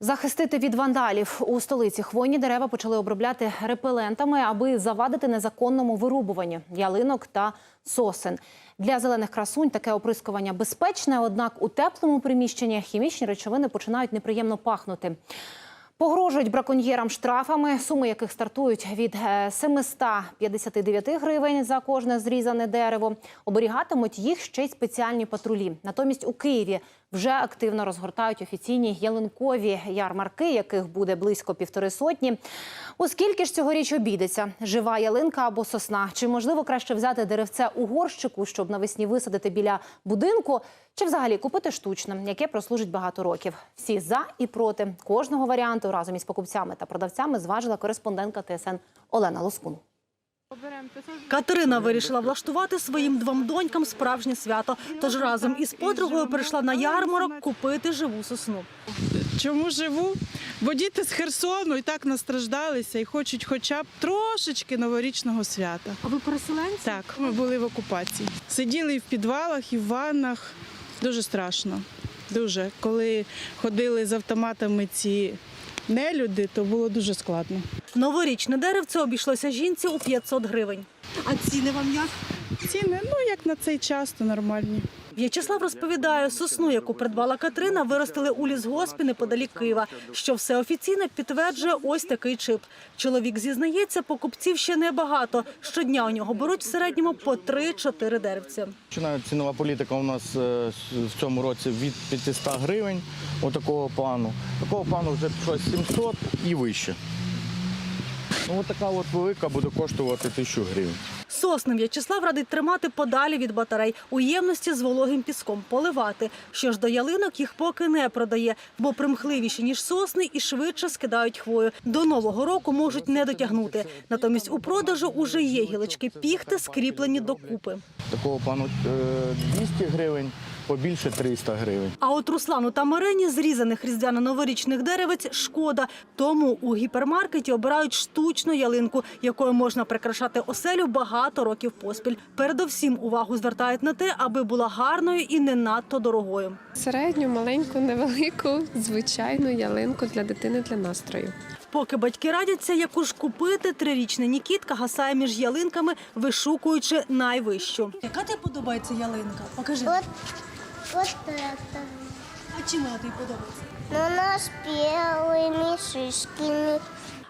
Захистити від вандалів у столиці хвойні дерева почали обробляти репелентами, аби завадити незаконному вирубуванню ялинок та сосен. Для зелених красунь таке оприскування безпечне, однак у теплому приміщенні хімічні речовини починають неприємно пахнути. Погрожують браконьєрам штрафами, суми яких стартують від е, 759 гривень за кожне зрізане дерево. Оберігатимуть їх ще й спеціальні патрулі. Натомість у Києві вже активно розгортають офіційні ялинкові ярмарки, яких буде близько півтори сотні. Оскільки ж цьогоріч обійдеться жива ялинка або сосна, чи можливо краще взяти деревце у горщику, щоб навесні висадити біля будинку, чи взагалі купити штучне, яке прослужить багато років. Всі за і проти кожного варіанту разом із покупцями та продавцями зважила кореспондентка ТСН Олена Лоскун. Катерина вирішила влаштувати своїм двом донькам справжнє свято. Тож разом із подругою прийшла на ярмарок купити живу сосну. Чому живу? Бо діти з Херсону і так настраждалися і хочуть хоча б трошечки новорічного свята. А ви переселенці? Так, ми були в окупації. Сиділи і в підвалах, і в ваннах. Дуже страшно. Дуже. Коли ходили з автоматами ці нелюди, то було дуже складно. Новорічне деревце обійшлося жінці у 500 гривень. А ціни вам як? Ціни, ну як на цей час, то нормальні. В'ячеслав розповідає, сосну, яку придбала Катерина, виростили у лісгоспі неподалік Києва. Що все офіційно підтверджує ось такий чип. Чоловік зізнається, покупців ще небагато. Щодня у нього беруть в середньому по 3-4 деревця. Починає цінова політика у нас е, в цьому році від 500 гривень отакого плану. Такого плану вже пішло 700 і вище. Ну, от така от велика буде коштувати 1000 гривень. Сосни В'ячеслав радить тримати подалі від батарей, у ємності з вологим піском поливати. Що ж до ялинок їх поки не продає, бо примхливіші, ніж сосни, і швидше скидають хвою. До нового року можуть не дотягнути. Натомість у продажу уже є гілочки піхти, скріплені докупи. Такого плану е, 200 гривень, побільше 300 гривень. А от Руслану та Марині зрізаних різдвяно-новорічних деревець шкода. Тому у гіпермаркеті обирають штучну ялинку, якою можна прикрашати оселю багато років поспіль. Передовсім увагу звертають на те, аби була гарною і не надто дорогою. Середню, маленьку, невелику, звичайну ялинку для дитини для настрою. Поки батьки радяться, яку ж купити, трирічна Нікітка гасає між ялинками, вишукуючи найвищу. Яка тобі подобається ялинка? Покажи. Вот, вот это. А чим вона тобі подобається? Но она с белыми шишками.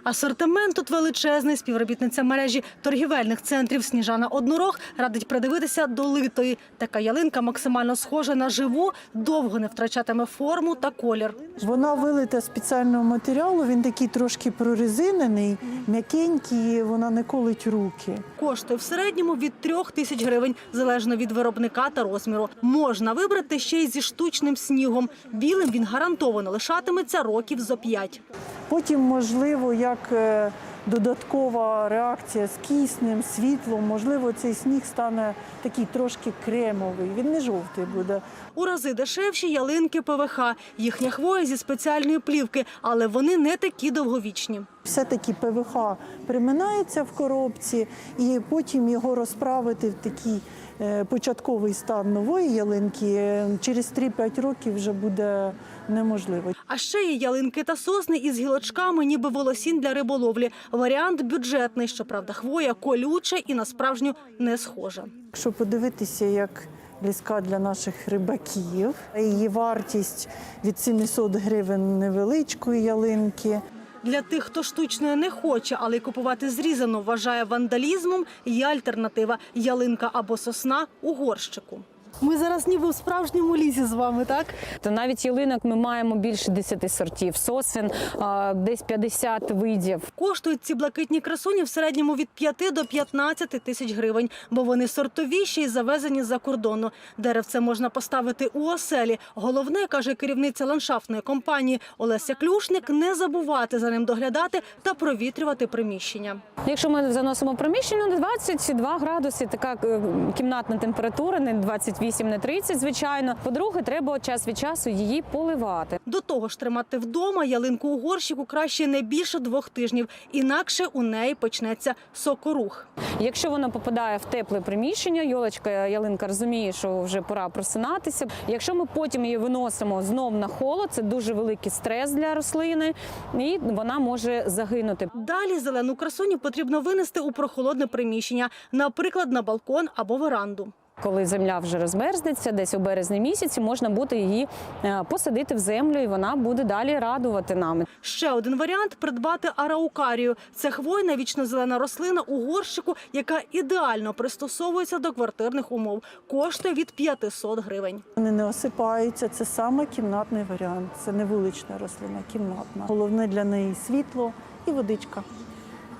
Асортимент тут величезний. Співробітниця мережі торгівельних центрів Сніжана Однорог радить придивитися до литої. Така ялинка максимально схожа на живу, довго не втрачатиме форму та колір. Вона вилита з спеціального матеріалу, він такий трошки прорезинений, м'якенький, вона не колить руки. Коштує в середньому від трьох тисяч гривень, залежно від виробника та розміру. Можна вибрати ще й зі штучним снігом. Білим він гарантовано лишатиметься років зо п'ять. Потім, можливо, як е, додаткова реакція з киснем, світлом, можливо, цей сніг стане такий трошки кремовий. Він не жовтий буде. У рази дешевші ялинки ПВХ. Їхня хвоя зі спеціальної плівки, але вони не такі довговічні. Все-таки ПВХ приминається в коробці, і потім його розправити в такий е, початковий стан нової ялинки е, через 3-5 років вже буде неможливо. А ще є ялинки та сосни із гілочками, ніби волосін для риболовлі. Варіант бюджетний, щоправда, хвоя колюча і на справжню не схожа. Якщо подивитися, як близька для наших рибаків, її вартість від 700 гривень невеличкої ялинки. Для тих, хто штучної не хоче, але й купувати зрізану, вважає вандалізмом, є альтернатива ялинка або сосна у горщику. Ми зараз ніби у справжньому лісі з вами, так? То навіть ялинок ми маємо більше 10 сортів, сосен а, десь 50 видів. Коштують ці блакитні красуні в середньому від 5 до 15 тисяч гривень, бо вони сортовіші і завезені з-за кордону. Деревце можна поставити у оселі. Головне, каже керівниця ландшафтної компанії Олеся Клюшник, не забувати за ним доглядати та провітрювати приміщення. Якщо ми заносимо приміщення на 22 градуси, така е, кімнатна температура, не 28 8 на 30, звичайно. По-друге, треба час від часу її поливати. До того ж, тримати вдома ялинку у горщику краще не більше двох тижнів, інакше у неї почнеться сокорух. Якщо вона попадає в тепле приміщення, йолочка ялинка розуміє, що вже пора просинатися. Якщо ми потім її виносимо знов на холод, це дуже великий стрес для рослини, і вона може загинути. Далі зелену красуню потрібно винести у прохолодне приміщення, наприклад, на балкон або веранду. Коли земля вже розмерзнеться, десь у березні місяці можна буде її е, посадити в землю, і вона буде далі радувати нами. Ще один варіант придбати араукарію. Це хвойна вічнозелена рослина у горщику, яка ідеально пристосовується до квартирних умов. Коштує від 500 гривень. Вони не осипаються. Це саме кімнатний варіант. Це не вулична рослина, кімнатна. Головне для неї світло і водичка.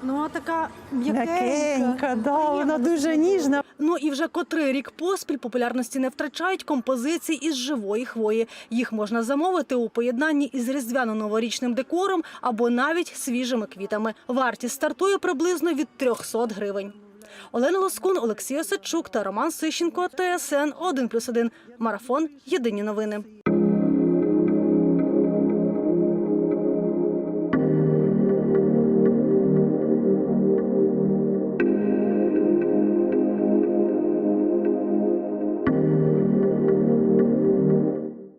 Ну а така М'якенька, да, вона дуже ніжна. Ну і вже котрий рік поспіль популярності не втрачають композиції із живої хвої. Їх можна замовити у поєднанні із різдвяно-новорічним декором або навіть свіжими квітами. Вартість стартує приблизно від 300 гривень. Олена Лоскун, Олексій Осадчук та Роман Сищенко. ТСН 1+,1. Марафон. Єдині новини.